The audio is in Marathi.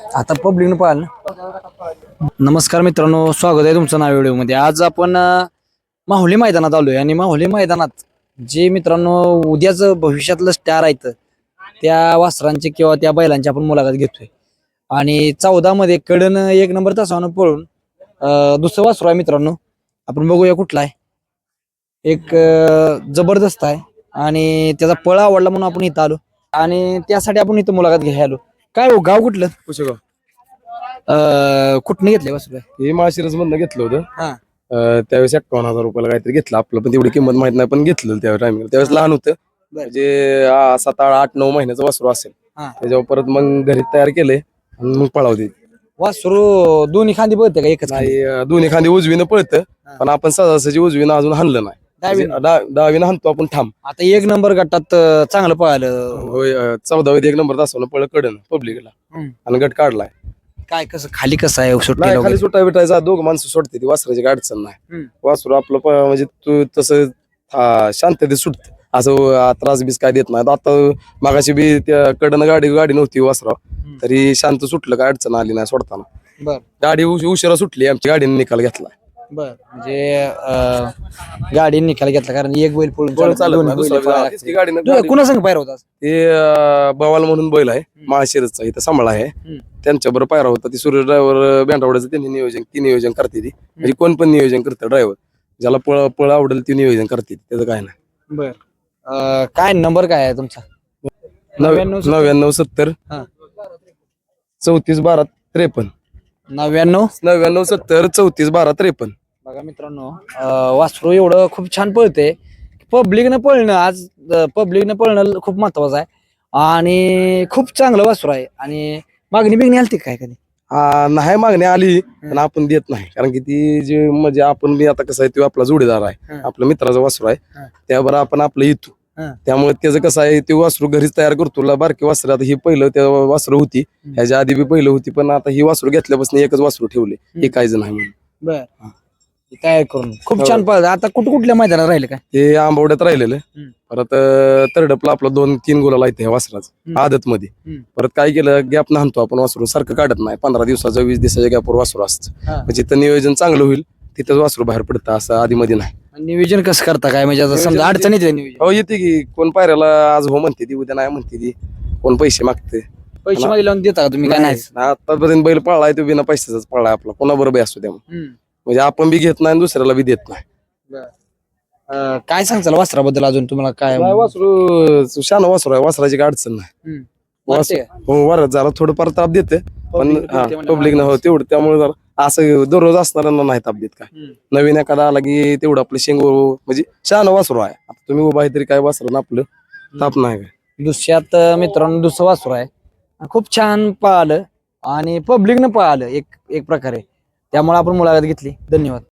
आता पब्लिकनं पाहाल ना? नमस्कार मित्रांनो स्वागत आहे तुमचं नाव व्हिडिओमध्ये. आज आपण अं, माहुली मैदानात आलोय आणि माहुली मैदानात जे मित्रांनो उद्याच भविष्यातलं स्टार आहेत त्या वासरांची किंवा त्या बैलांची आपण मुलाखत घेतोय. आणि चौदा मध्ये कडन एक नंबर तासानं पळून अं, दुसरं वासरू आहे मित्रांनो. आपण बघूया कुठला आहे. एक अं, जबरदस्त आहे आणि त्याचा पळ आवडला म्हणून आपण इथं आलो. आणि त्यासाठी आपण इथं मुलाखत घ्यायला आलो. काय हो गाव कुठलं? पुशेगाव अं, कुठनं घेतले वासरू हे माशिरस मधनं घेतलं होतं. हा. अं, त्यावेळेस एकावन्न हजार रुपयाला काहीतरी घेतलं. आपलं पण तेवढी किंमत माहीत नाही पण घेतलं त्या टायमिंग त्यावेळेस लहान होतं. म्हणजे आ, सात आठ आठ नऊ महिन्याचं वासरू असेल. हा. त्याच्यावर परत मग घरी तयार केलंय आणि मग पळावते वासरू दोन्ही खांदी बघते का एकच खांदी? नाही अं, दोन्ही खांदी उजवीनं पळतं पण आपण सहजासहजी उजवीनं अजून हाणलं नाही. डावीनं? डावीनं हाणतो आपण थांब आता एक नंबर गटात अं, चांगलं पळालं. होय, अं, चौदावीत एक नंबर तासावं पळ कडन पब्लिकला. हम्म. आणि गट काढलाय. काय कसं खाली कसं आहे सुट्टीला नाही खाली वगैरे? सुट्टा बिटायचा दोघं माणसं सोडते ती वासराची काय अडचण नाही. वासरू आपलं प- म्हणजे तू तसं हा, शांततेत सुटत. असं अं, त्रास बीस काय देत नाही. आता मागाशी बी त्या कडनं गाडी गाडी नव्हती वासरा हम्म. तरी शांत सुटलं काय अडचण आली नाही सोडताना. बर. गाडी उश- उशिरा सुटली आमची गाडीने निकाल घेतला. बर. म्हणजे अं, गाडी निकाल घेतला कारण एक बैल पळून चालत दोन्ही नाही, दुसरा पळायला गाडी- कुणा संग पाहिजे होता? ते अं, बवाल म्हणून बैल आहे माळशिरसचा इथं सांभाळा आहे. त्यांच्या बरोबर पायरा होता ती सूर्य ड्रायव्हर बँडवाड्याचं त्यांनी नियोजन ती नियोजन करते ती. म्हणजे कोण पण नियोजन करतं ड्रायव्हर ज्याला पळ पळ आवडेल ती नियोजन करते ती. त्याचं काय नाही. बर. अं, काय नंबर काय आहे तुमचा? नव्याण्णव नव्या- नव्याण्णव सत्तर. हा. चौतीस बारा त्रेपन्न. नव्याण्णव? नव्याण्णव सत्तर चौतीस बारा त्रेपन्न. बघा मित्रांनो वासरू एवढं खूप छान पळते पब्लिकनं पळणं आज पब्लिकनं पळणं खूप महत्वाचं आहे. आणि खूप चांगलं वासरू आहे. आणि मागणी बिगणी आलती काय कधी? आ, नाही मागणी आली पण आपण देत नाही. कारण की ती जी म्हणजे आपण बी आता कसं आहे तो आपला जोडीदार आहे. हं. आपला मित्राचा वासरू आहे. त्याबरोबर आपण आपलं येतो हं. त्यामुळे त्याचं कसं आहे ते वासरू घरीच तयार करतो. ला बारकी वासरू आता ही पहिलं त्या वासरू होती. ह्याच्या आधी बी पहिलं होती पण आता ही वासरू घेतल्यापासून एकच वासरू ठेवले. हं. हे काहीच नाही म्हणून. बर. हा. तयार करून? खूप हो. छान पळत आता कुठं कुठल्या मैदानात राहिले काय? ते आंबवड्यात राहिलेलं. हं. परत तरडपला आपलं दोन तीन गुलाला येते ह्या वासराच हं. आदत मध्ये हं. परत काय केलं गॅप नाहतो आपण वासरू सारखं काढत नाही. पंधरा दिवसाचं वीस दिवसाच्या गॅपवर वासरू असतं. हा. म्हणजे तिथं नियोजन चांगलं होईल तिथंच वासरू बाहेर पडतं असं आधी मध्ये नाही नियोजन कसं करता काय? म्हणजे आता समजा अडचणीत आहे नियोजन. हो येते की. कोण पायऱ्याला आज हो म्हणते ती उद्या नाही म्हणते ती. कोण पैसे मागते. पैसे मागे लावून देता का तुम्ही? काय नाही आतापर्यंत बैल पळलाय तो बिना पैशाचाच पळलाय आपला. कोणाबरोबर असतो त्यामुळे. म्हणजे आपण बी घेत नाही आणि दुसऱ्याला बी देत नाही. अं, काय सांगचाल वस्त्राबद्दल अजून तुम्हाला काय? नाही, वासरू शान वासरू आहे. वासराची काय अडचण नाही. हम्म. वासरू वाटते हो वर जरा थोडंफार ताप देते पण पब्लिक न हो तेवढं त्यामुळे जरा असं दररोज असणाऱ्यांना नाही ताप देत काय. हम्म. नवीन एखादा आला की तेवढं आपलं शेंग म्हणजे शान वासरू आहे. आता तुम्ही उभा आहे तरी काय वासरू ना आपलं ताप नाही काय. दुसऱ्यात अं, मित्रांनो दुसरं वासरू आहे. खूप छान पळालं आणि पब्लिकनं पळालं एक एक प्रकारे. त्यामुळे आपण मुलाखत घेतली. धन्यवाद.